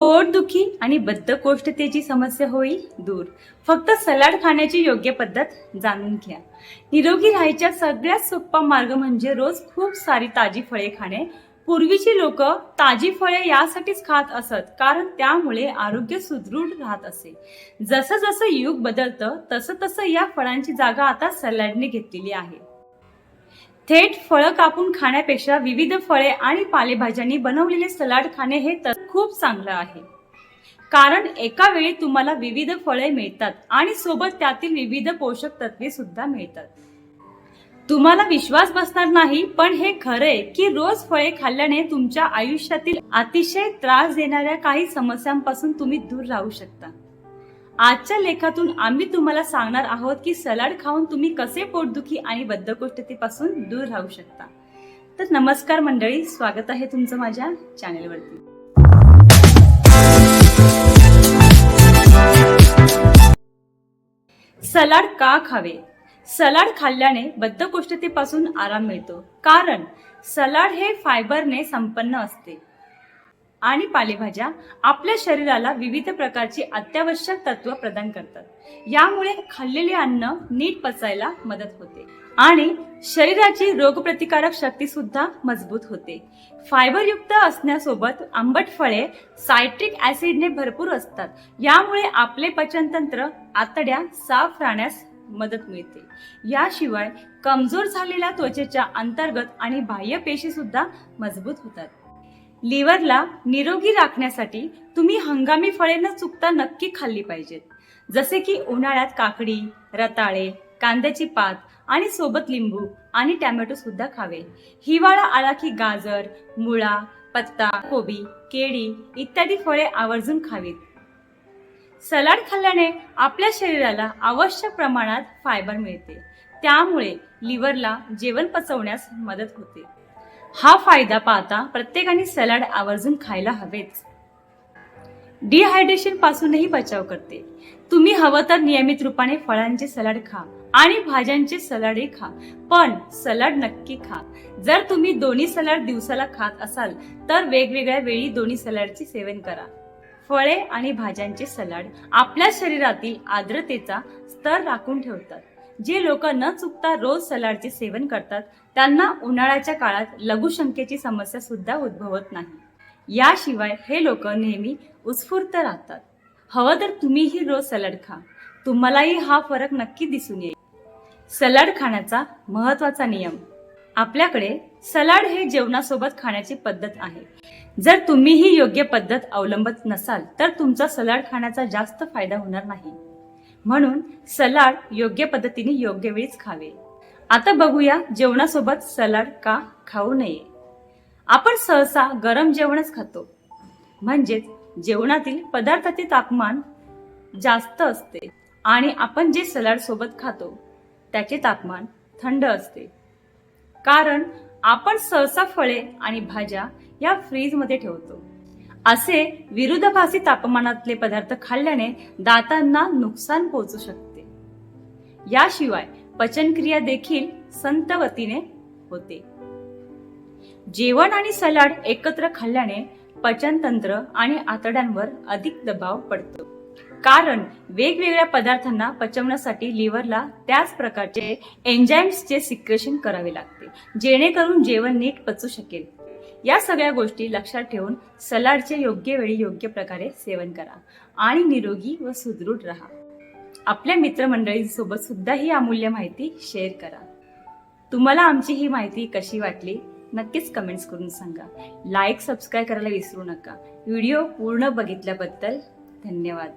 पोटदुखी आणि बद्धकोष्ठतेची समस्या होईल दूर. फक्त सलाड खाण्याची योग्य पद्धत जाणून घ्या. निरोगी राहायचा सगळ्यात सोपा मार्ग म्हणजे रोज खूप सारी ताजी फळे खाणे. पूर्वीची लोक ताजी फळे यासाठीच खात असत कारण त्यामुळे आरोग्य सुदृढ राहत असे. जसं जसं युग बदलतं तसं तसं या फळांची जागा आता सलाडने घेतलेली आहे. थेट फळं कापून खाण्यापेक्षा विविध फळे आणि पालेभाज्यांनी बनवलेले सलाड खाणे हे तर खूप चांगलं आहे. कारण एका वेळी तुम्हाला विविध फळे मिळतात आणि सोबत त्यातील विविध पोषक तत्वे सुद्धा मिळतात. तुम्हाला विश्वास बसणार नाही पण हे खरंय की रोज फळे खाल्ल्याने तुमच्या आयुष्यातील अतिशय त्रास देणाऱ्या काही समस्यांपासून तुम्ही दूर राहू शकता. आजच्या लेखातून आम्ही तुम्हाला सांगणार आहोत की सलाड खाऊन तुम्ही कसे पोटदुखी आणि बद्धकोष्ठतेपासून दूर राहू शकता. तर नमस्कार मंडळी स्वागत आहे तुमचं माझ्या चॅनेलवरती. सलाड का खावे? सलाड खाल्ल्याने बद्धकोष्ठतेपासून आराम मिळतो. कारण सलाड हे फायबरने संपन्न असते. आणि पालेभाज्या आपल्या शरीराला विविध प्रकारची अत्यावश्यक तत्व प्रदान करतात. यामुळे खाल्लेले अन्न नीट पचायला मदत होते आणि शरीराची रोगप्रतिकारक शक्ती सुद्धा मजबूत होते. फायबरयुक्त असण्यासोबत आंबट फळे सायट्रिक ऍसिडने भरपूर असतात. यामुळे आपले पचनतंत्र आतड्या साफ राहण्यास मदत मिळते. याशिवाय कमजोर झालेल्या त्वचेच्या अंतर्गत आणि बाह्य पेशी सुद्धा मजबूत होतात. लिव्हरला निरोगी राखण्यासाठी तुम्ही हंगामी फळे न चुकता नक्की खाल्ली पाहिजेत. जसे की उन्हाळ्यात काकडी रताळे कांद्याची पात आणि सोबत लिंबू आणि टॅमॅटो सुद्धा खावे. हिवाळा आला की गाजर मुळा पत्ता कोबी केळी इत्यादी फळे आवर्जून खावीत. सलाड खाल्ल्याने आपल्या शरीराला आवश्यक प्रमाणात फायबर मिळते. त्यामुळे लिव्हरला जेवण पचवण्यास मदत होते. हा फायदा पाहता प्रत्येकाने सलाड आवर्जून खायला हवेच. डिहायड्रेशन पासूनही बचाव करते. तुम्ही हवं तर नियमित रूपाने फळांचे सलाड खा आणि भाज्यांचे सलाडही खा पण सलाड नक्की खा. जर तुम्ही दोन्ही सलाड दिवसाला खात असाल तर वेगवेगळ्या वेळी दोन्ही सलाडचे सेवन करा. फळे आणि भाज्यांचे सलाड आपल्या शरीरातील आर्द्रतेचा स्तर राखून ठेवतात. जे लोक न चुकता रोज सलाडचे सेवन करतात त्यांना उन्हाळ्याच्या काळात लघुशंकेची समस्या सुद्धा उद्भवत नाही. याशिवाय हे लोक नेहमी उत्स्फूर्त राहतात. हवं तर तुम्हीही रोज सलाड खा. तुम्हालाही हा फरक नक्की दिसून येईल. सलाड खाण्याचा महत्त्वाचा नियम. आपल्याकडे सलाड हे जेवणासोबत खाण्याची पद्धत आहे. जर तुम्ही ही योग्य पद्धत अवलंबत नसाल तर तुमचा सलाड खाण्याचा जास्त फायदा होणार नाही. म्हणून सलाड योग्य पद्धतीने योग्य वेळीच खावे. आता बघूया जेवणासोबत सलाड का खाऊ नये. आपण सहसा गरम जेवणच खातो. म्हणजेच जेवणातील पदार्थाचे तापमान जास्त असते आणि आपण जे सलाड सोबत खातो त्याचे तापमान थंड असते. कारण आपण सहसा फळे आणि भाज्या या फ्रीजमध्ये ठेवतो. असे विरुद्धभासी तापमानातले पदार्थ खाल्ल्याने दातांना नुकसान पोहोचू शकते. याशिवाय पचनक्रिया देखील संतवतीने होते. जेवण आणि सलाड एकत्र खाल्ल्याने पचनतंत्र आणि आतड्यांवर अधिक दबाव पडतो. कारण वेगवेगळ्या पदार्थांना पचवण्यासाठी लिव्हरला त्याच प्रकारचे एन्झाईम्सचे सिक्रेशन करावे लागते जेणेकरून जेवण नीट पचू शकेल. या सगळ्या गोष्टी लक्षात ठेवून सलाडचे योग्य वेळी योग्य प्रकारे सेवन करा आणि निरोगी व सुदृढ राहा. आपल्या मित्रमंडळींसोबत सुद्धा ही अमूल्य माहिती शेअर करा. तुम्हाला आमची ही माहिती कशी वाटली नक्कीच कमेंट्स करून सांगा. लाईक सबस्क्राईब करायला विसरू नका. व्हिडिओ पूर्ण बघितल्याबद्दल धन्यवाद.